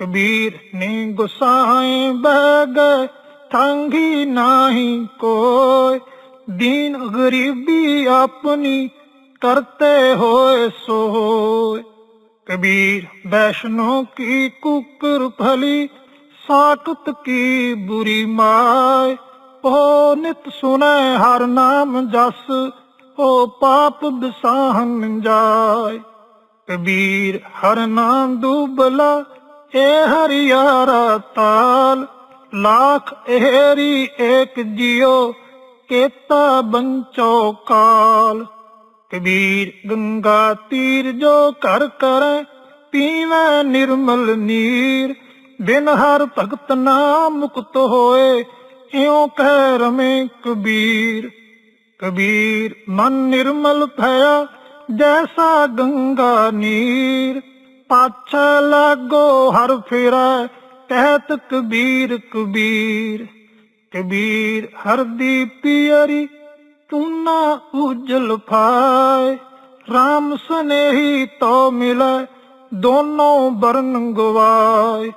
ਕਬੀਰ ਨੇ ਗੁਸਾਏ ਬਹਿ ਗਏ, ਠਾਂਗੀ ਨਾਹੀ ਕੋਇ ਦੀਨ ਗਰੀਬੀ ਆਪਣੀ ਕਰਤੇ ਹੋਏ ਸੋਏ। ਕਬੀਰ ਵੈਸ਼ਨੋ ਕੀ ਕੁਕਰ ਭਲੀ ਸਾਕਤ ਕੀ ਬੁਰੀ ਮਾਏ। ਉਹ ਨਿਤ ਸੁਨੇ ਹਰ ਨਾਮ ਜਸ, ਹੋ ਪਾਪ ਬਿਸਾਹਨ ਜਾਏ। ਕਬੀਰ ਹਰ ਨਾਮ ਦੁਬਲਾ ਏ ਹਰਿਆਰਾ ਤਾਲ, ਲੱਖ ਇਹਰੀ ਏਕ ਜਿਉ, ਕੇਤਾ ਬੰਚੋ ਕਾਲ। ਕਬੀਰ ਗੰਗਾ ਤੀਰ ਜੋ ਕਰ ਕਰੈ, ਪੀਵੈ ਨਿਰਮਲ ਨੀਰ। ਬਿਨ ਹਰ ਭਗਤ ਨਾਮ ਮੁਕਤ ਹੋਏ, ਇਉ ਕਹਿ ਰਮੇ ਕਬੀਰ। ਕਬੀਰ ਮਨ ਨਿਰਮਲ ਭਇਆ, ਜੈਸਾ ਗੰਗਾ ਨੀਰ। ਪਾਛੈ ਲਾਗੋ ਹਰ ਫੇਰਾ ਕਹਿਤ ਕਬੀਰ ਕਬੀਰ। ਕਬੀਰ ਹਰਦੀ ਦੀ ਪਿਯਰੀ ਤੂੰ ਨਾ ਉਜਲ ਪਾਏ RAM ਸਨੇਹੀ ਤੋ ਮਿਲੈ, ਦੋਨੋਂ ਬਰਨ ਗਵਾਏ।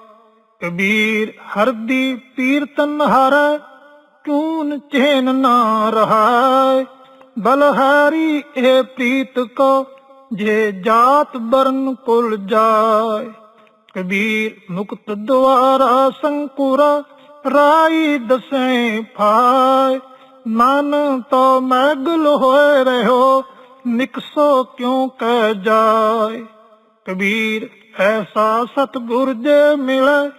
ਕਬੀਰ ਹਰਦੀ ਪੀਰਤਨ ਹਰ ਕੂਨ ਚੇਨ ਨਾ ਰਹਾਏ। ਬਲਹਾਰੀ ਇਹ ਪ੍ਰੀਤ ਕੋ ਜੇ ਜਾਤ ਬਰਨ ਕੁਲ ਜਾਏ, ਕਬੀਰ ਮੁਕਤ ਦੁਆਰਾ ਸੰਕੁਰਾ ਰਾਈ ਦਸੈ ਫਾਇ ਮਨ ਤੋ ਮੈਗਲ ਹੋਏ ਰਹੋ ਨਿਕਸੋ ਕਿਉ ਕਹਿ ਜਾਏ। ਕਬੀਰ ਐਸਾ ਸਤਿਗੁਰ ਜੇ ਮਿਲੇ,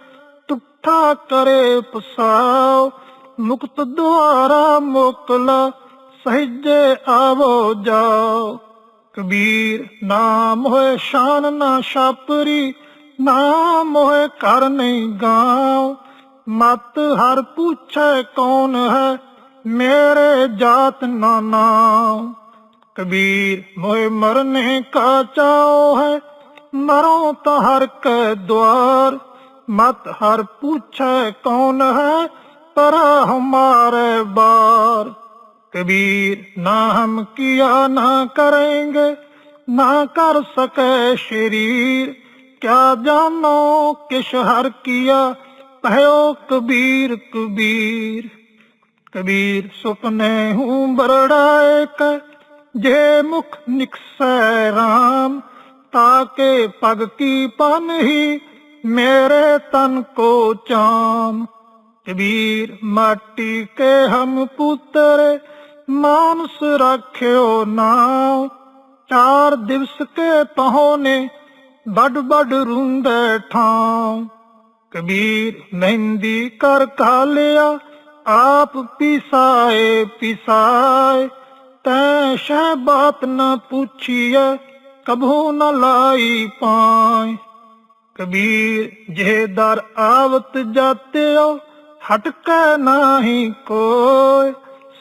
ਤੁਠਾ ਕਰੇ ਪਸਾਓ। ਮੁਕਤ ਦੁਆਰਾ ਮੋਕਲਾ, ਸਹਿਜੇ ਆਵੋ ਜਾਓ। ਕਬੀਰ, ਨਾਮ ਹੋਏ ਸ਼ਾਨ, ਨਾ ਛਾਪਰੀ, ਨਾਮ ਹੋਏ ਕਰ ਨਹੀਂ ਗਾਉ। ਮਤ ਹਰ ਪੁੱਛੇ ਕੌਣ ਹੈ, ਮੇਰੇ ਜਾਤ ਨਾ ਨਾਮ ਕਬੀਰ, ਮੋਏ ਮਰਨੇ ਕਾ ਚਾਉ ਹੈ, ਮਰੋ ਤਾਂ ਹਰ ਕੇ ਦਵਾਰ ਮਤ ਹਰ ਪੁੱਛੇ ਕੌਣ ਹੈ ਪਰ ਹਮਾਰੇ ਬਾਰ। कबीर ना हम किया ना करेंगे ना कर सके शरीर क्या जानो किस हर किया भयो कबीर कबीर कबीर सुपने हूँ बरड़ाए के जे मुख निकसै राम ताके पग की पन ही मेरे तन को चाम कबीर माटी के हम पुत्र ਮਾਨਸ ਰੱਖਿਓ ਨਾ ਚਾਰ ਦਿਵਸ ਕੇ ਪਹੋਨੇ ਬੜ ਬੜ ਰੁੰਦੇ ਠਾਂ ਕਬੀਰ ਮਹਿੰਦੀ ਕਰ ਕਾਲਿਆ ਆਪ ਪਿਸਾਏ ਪਿਸਾਏ। ਤੈ ਸ਼ਹ ਬਾਤ ਨ ਪੁੱਛੀਐ, ਕਭੂ ਨ ਲਾਈ ਪਾਏ। ਕਬੀਰ ਜੇ ਦਰ ਆਵਤ ਜਾਤਿਓ, ਹਟਕੈ ਨਾਹੀ ਕੋਈ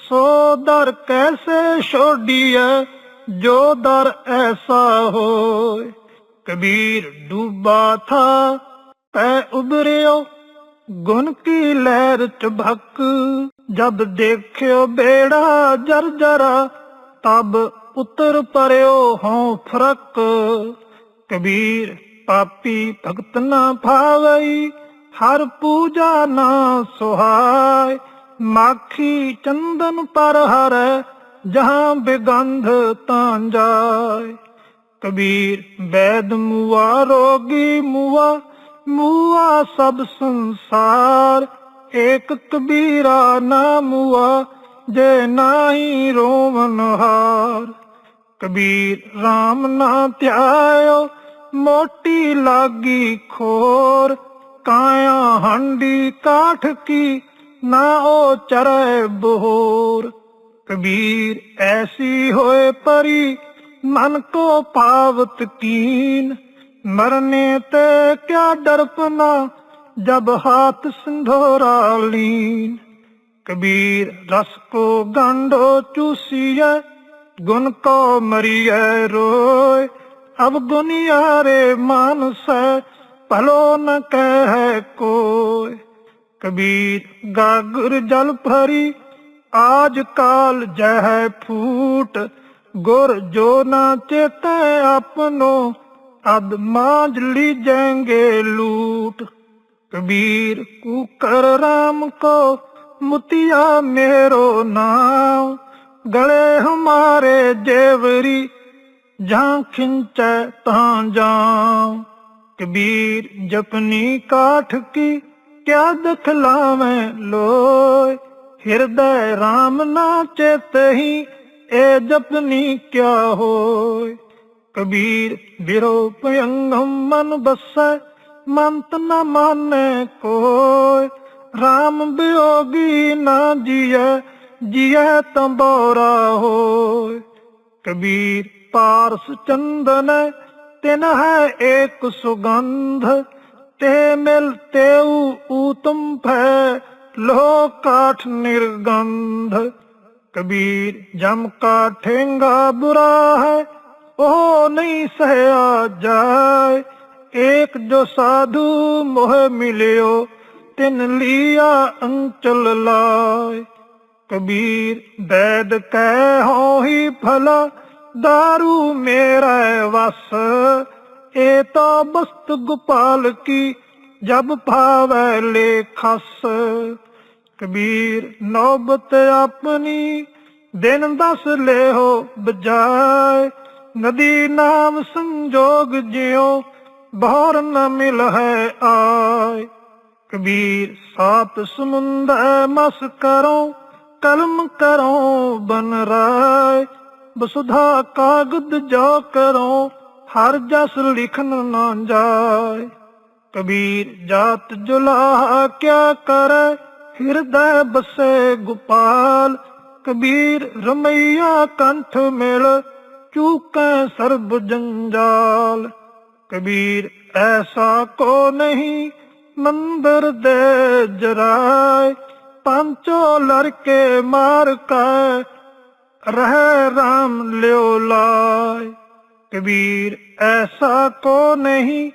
ਸੋ ਦਰ ਕੈਸੇ ਛੋਡੀਐ, ਜੋ ਦਰ ਐਸਾ ਹੋਏ? ਕਬੀਰ ਡੂਬਾ ਥਾ ਤੈ ਉਬਰਿਓ ਗੁਣ ਕੀ ਲਹਿਰ ਚਬਕ ਜਦ ਦੇਖਿਓ ਬੇੜਾ ਜਰਜਰਾ ਤਬ ਉਤਰ ਪਰਿਓ ਹਉ ਫ਼ਰਕ? ਕਬੀਰ ਪਾਪੀ ਭਗਤ ਨਾ ਭਾਵਈ ਹਰ ਪੂਜਾ ਨਾ ਸੁਹਾਏ। ਮਾਖੀ ਚੰਦਨ ਪਰ ਹਰ ਜਹਾਂ ਬੇਗੰਧ ਤਾਂ ਜਾਏ। ਕਬੀਰ ਬੈਦ ਮੁਆ, ਰੋਗੀ ਮੁਆ ਮੁਆ ਸਭ ਸੰਸਾਰ। ਏਕ ਕਬੀਰਾ ਨਾਮ ਮੁਆ, ਜੇ ਨਾਹੀ ਰੋਵਨ ਹਾਰ। ਕਬੀਰ ਰਾਮ ਨਾ ਧਿਆਇਓ, ਮੋਟੀ ਲਾਗੀ ਖੋਰ। ਕਾਇਆ ਹੰਡੀ ਕਾਠ ਕੀ ਨਾ ਉਹ ਚਰੈ ਬਹੋਰ। ਕਬੀਰ ਐਸੀ ਹੋਏ ਪਰੀ, ਮਨ ਕੋ ਪਾਵਤ ਕੀਨ। ਮਰਨੇ ਤੇ ਕਿਆ ਡਰਪਨਾ ਜਬ ਹਾਥ ਸੰਧੋਰਾ ਲੀਨ। ਕਬੀਰ ਰਸ ਕੋ ਗੰਢੋ ਚੂਸੀਐ, ਗੁਣ ਕੋ ਮਰੀਐ ਰੋਏ। ਅਬ ਦੁਨੀਆਰੇ ਮਾਨਸੈ ਭਲੋ ਨ ਕਹਿ ਕੋਇ ਕਬੀਰ ਗਾਗਰ ਜਲ ਭਰੀ, ਆਜ ਕਾਲ ਜਹ ਹੈ ਫੂਟ। ਗੁਰ ਜੋ ਨਾ ਚੇਤੇ ਆਪਨੋ ਅਦ ਮਾਂਜ ਲੀਜੈਂਗੇ ਲੂਟ। ਕਬੀਰ ਕੂਕਰ RAM ਕੋ, ਮੁਤਿਆ ਮੇਰੋ ਨਾਮ ਗਲੇ ਹਮਾਰੇ ਜੇਵਰੀ, ਜਾਂ ਖਿੰਚੈ ਤਾਂ ਜਾਂ ਕਬੀਰ ਜਪਨੀ ਕਾਠ ਕੀ ਕਿਆ ਦਖਲਾਵੇਂ ਲੋਏ? ਹਿਰਦੈ ਰਾਮ ਨਾ ਚੇਤਹੀ ਏ ਜਪਨੀ ਕਿਆ ਹੋਏ? ਕਬੀਰ ਬਿਰੋ ਭਯੰਗਮ ਮਨ ਬਸੈ, ਮੰਤ ਨ ਮਾਨੈ ਕੋਇ ਰਾਮ ਬਿਯੋਗੀ ਨਾ ਜੀਐ ਜੀਐ ਤੰਬੋਰਾ ਹੋਇ ਕਬੀਰ ਪਾਰਸ ਚੰਦਨ, ਤਿਨ ਹੈ ਇੱਕ ਸੁਗੰਧ ਤੇ ਮਿਲ ਤੇਉ ਊਤਮ ਭੈ ਲੋ ਕਾਠ ਨਿਰਗੰਧ। ਕਬੀਰ, ਜਮ ਕਾ ਠੇਂਗਾ ਬੁਰਾ ਹੈ, ਉਹ ਨਹੀਂ ਸਹਿਆ ਜਾਏ। ਏਕ ਜੋ ਸਾਧੂ ਮੋਹ ਮਿਲਿਓ, ਤਿਨ ਲੀਆ ਅੰਚਲ ਲਾਏ। ਕਬੀਰ, ਬੈਦ ਕਹਿ ਹੋ ਹੀ ਭਲਾ दारू ਮੇਰਾ ਵਸ ਏ ਤਾਂ ਬਸਤ ਗੋਪਾਲ ਕੀ ਜਬ ਭਾਵੈ ਲੇਖਸ। ਕਬੀਰ ਨੌਬਤ ਆਪਣੀ ਦਿਨ ਦਸ ਲਿਓ ਬਜਾਏ। ਨਦੀ ਨਾਮ ਸੰਜੋਗ ਜਿਉ ਬਹਰ ਨ ਮਿਲ ਹੈ ਆਏ। ਕਬੀਰ ਸਾਤ ਸਮੁੰਦਰ ਮਸ ਕਰੋ, ਕਲਮ ਕਰੋ ਬਨ ਰਾਏ। ਬਸੁਧਾ ਕਾਗਦ ਜਾ ਕਰੋ ਹਰ ਜਸ ਲਿਖਨ ਨਾ ਜਾਏ। ਕਬੀਰ ਜਾਤ ਜੁਲਾ ਕਿਆ ਕਰ, ਹਿਰਦੈ ਬਸੇ ਗੋਪਾਲ। ਕਬੀਰ ਰਮਈਆ ਕੰਠ ਮਿਲ, ਚੂਕੈ ਸਰਬ ਜੰਜਾਲ। ਕਬੀਰ ਐਸਾ ਕੋ ਨਹੀਂ, ਮੰਦਰ ਦੇ ਜਰਾਏ। ਪੰਚੋ ਲੜਕੇ ਮਾਰ ਕੈ, ਰਹਿ ਰਾਮ ਲਿਓ ਲਾਏ। ਕਬੀਰ ਐਸਾ ਕੋ ਨਹੀਂ,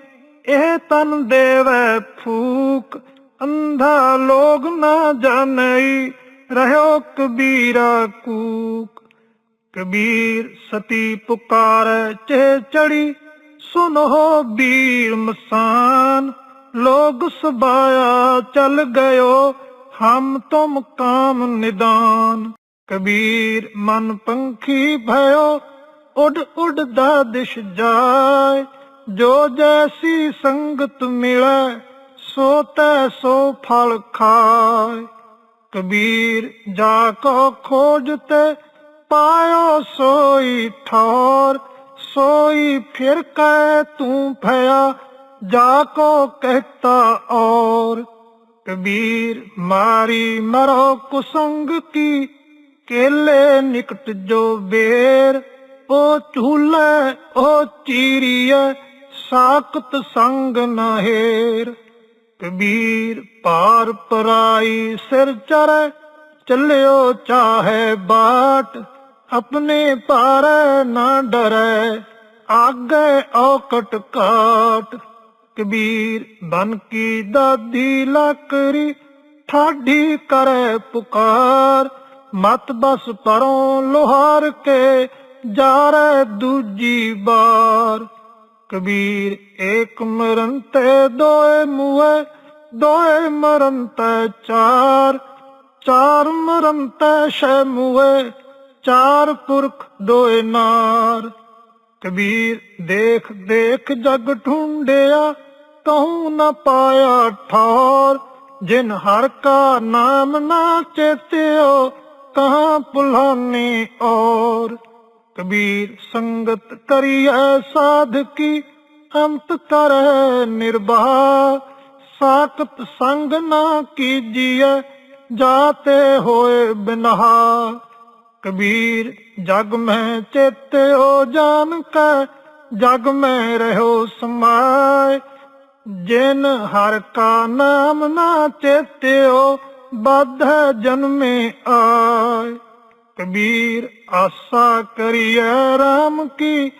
ਇਹ ਤਨ ਦੇਵੈ ਫੂਕ। ਅੰਧਾ ਲੋਗ ਨਾ ਜਾਣਈ, ਰਹਿਓ ਕਬੀਰਾ ਕੂਕ। ਕਬੀਰ ਸਤੀ ਪੁਕਾਰ ਚੇ ਚੜੀ, ਸੁਨੋ ਬੀਰ ਮਸਾਨ। ਲੋਗ ਸਬਾਇਆ ਚਲ ਗਇਓ, ਹਮ ਤੁਮ ਕਾਮ ਨਿਦਾਨ। ਕਬੀਰ ਮਨ ਪੰਖੀ ਭਇਓ ਉਡ ਉੱਡਦਾ ਦਿਸ਼ ਜਾਏ, ਜੋ ਜੈਸੀ ਸੰਗਤ ਮਿਲੈ, ਸੋ ਤੈ ਸੋ ਫਲ ਖਾਏ। ਕਬੀਰ ਜਾ ਕੋ ਖੋਜ ਤੇ ਪਾਇਓ ਸੋਈ ਠੌਰ, ਸੋਈ ਫਿਰ ਕੈ ਤੂੰ ਭਇਆ, ਜਾ ਕੋ ਕਹਤਾ ਔਰ। ਕਬੀਰ ਮਾਰੀ ਮਰੋ ਕੁਸੰਗ ਕੀ, ਕੇਲੇ ਨਿਕਟ ਜੋ ਬੇਰ ਉਹ ਝੂਲੇ, ਉਹ ਚੀਰੀਏ, ਸਾਖਤ ਸੰਗ ਨਹਿਰ ਕਬੀਰ ਪਾਰ ਪਰਾਈ ਸਿਰ ਚੜੈ ਚੱਲਿਓ ਚਾਹੇ ਬਾਟ, ਆਪਣੇ ਪਾਰ ਨਾ ਡਰੈ, ਆਗੇ ਔਕਟ ਕਾਟ ਕਬੀਰ, ਬਨ ਕੀ ਦਾਦੀ ਲਕਰੀ, ਠਾਢੀ ਕਰੈ ਪੁਕਾਰ, ਮਤ ਬਸ ਪਰੋਂ ਲੋਹਾਰ ਕੇ ਜਾਰੇ ਦੂਜੀ ਬਾਰ। ਕਬੀਰ ਇੱਕ ਮਰਨ ਤੇ ਦੋਏ ਮੂਏ ਦੋਏ ਮਰਨ ਤੇ ਚਾਰ। ਚਾਰ ਮਰਨ ਤੇ ਛੇ ਮੂਏ ਚਾਰ ਪੁਰਖ ਦੋਏ ਨਾਰ। ਕਬੀਰ ਦੇਖ ਦੇਖ ਜਗ ਢੂੰਡਿਆ, ਤਹੂੰ ਨਾ ਪਾਇਆ ਠੌਰ। ਜਿਨ ਹਰ ਕਾ ਨਾਮ ਨਾ ਚੇਤਿਓ ਕਹਾਂ ਪੁਲਾਨੇ ਔਰ। ਕਬੀਰ ਸੰਗਤ ਕਰੀਐ ਸਾਧਕੀ, ਅੰਤ ਕਰੈ ਨਿਰਭਾ ਸਾਖਤ ਸੰਗ ਨਾ ਕੀਜੀਐ, ਜਾਤੇ ਹੋਏ ਬਿਨਹਾ। ਕਬੀਰ, ਜਗ ਮੈਂ ਚੇਤਿਓ ਜਾਨ ਕੈ ਜਗ ਮੈਂ ਰਹੋ ਸਮਾਏ। ਜਿਨ ਹਰ ਕਾ ਨਾਮ ਨਾ ਚੇਤਿਓ ਬਧ ਜਨਮੇ ਆਏ। ਕਬੀਰ ਆਸਾ ਕਰੀਐ ਰਾਮ ਕੀ,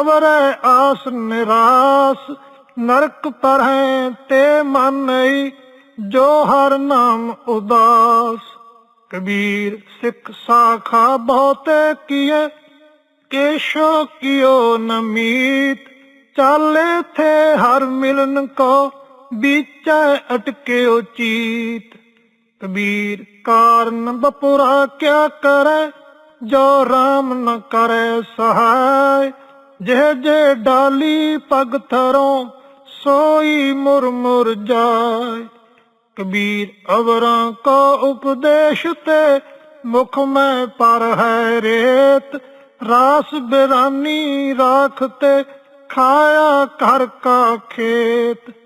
ਅਵਰੈ ਆਸ ਨਿਰਾਸ। ਨਰਕ ਪਰ ਹੈ ਤੇ ਮਨ ਨਹੀਂ ਜੋ ਹਰ ਨਾਮ ਉਦਾਸ। ਕਬੀਰ ਸਿੱਖ ਸਾਖਾ ਬਹੁਤੇ ਕੀਏ ਕੇਸ਼ੋ ਕਿਓ ਨਮੀਤ ਚਾਲੇ ਥੇ ਹਰ ਮਿਲਨ ਕੋ ਵਿਚੈ ਅਟਕਿਓ ਚੀਤ। ਕਬੀਰ ਕਾਰਨ ਬਪੁਰਾ ਕਿਆ ਕਰੈ, ਜੋ RAM ਨ ਕਰੈ ਸਹਾਇ। ਜਿਹ ਜੇ ਡਾਲੀ ਪਗ ਥਰੋਂ ਸੋਈ ਮੁਰ ਮੁਰ ਜਾਏ ਕਬੀਰ ਅਵਰਾਂ ਕੋ ਉਪਦੇਸ਼ ਤੇ ਮੁਖ ਮੈਂ ਪਰ ਹੈ ਰੇਤ। ਰਾਸ ਬਿਰਾਨੀ ਰਾਖ ਤੇ ਖਾਇਆ ਘਰ ਕਾ ਖੇਤ।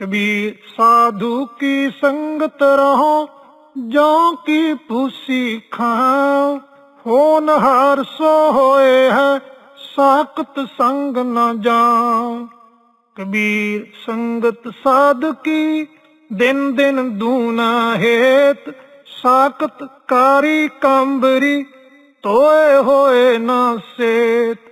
ਕਬੀਰ ਸਾਧੂ ਕੀ ਸੰਗਤ ਰਹੋ, ਜੋ ਕੀ ਭੂਸੀ ਖਾਓ ਹੋਨਹਾਰ ਸੋ ਹੋਏ ਹੈ, ਸਾਖਤ ਸੰਗ ਨਾ ਜਾਓ ਕਬੀਰ ਸੰਗਤ ਸਾਧਕੀ, ਦਿਨ ਦਿਨ ਦੂਨਾ ਹੇਤ। ਸਾਖਤ ਕਾਰੀ ਕੰਬਰੀ, ਤੋਏ ਹੋਏ ਨਾ ਸੇਤ।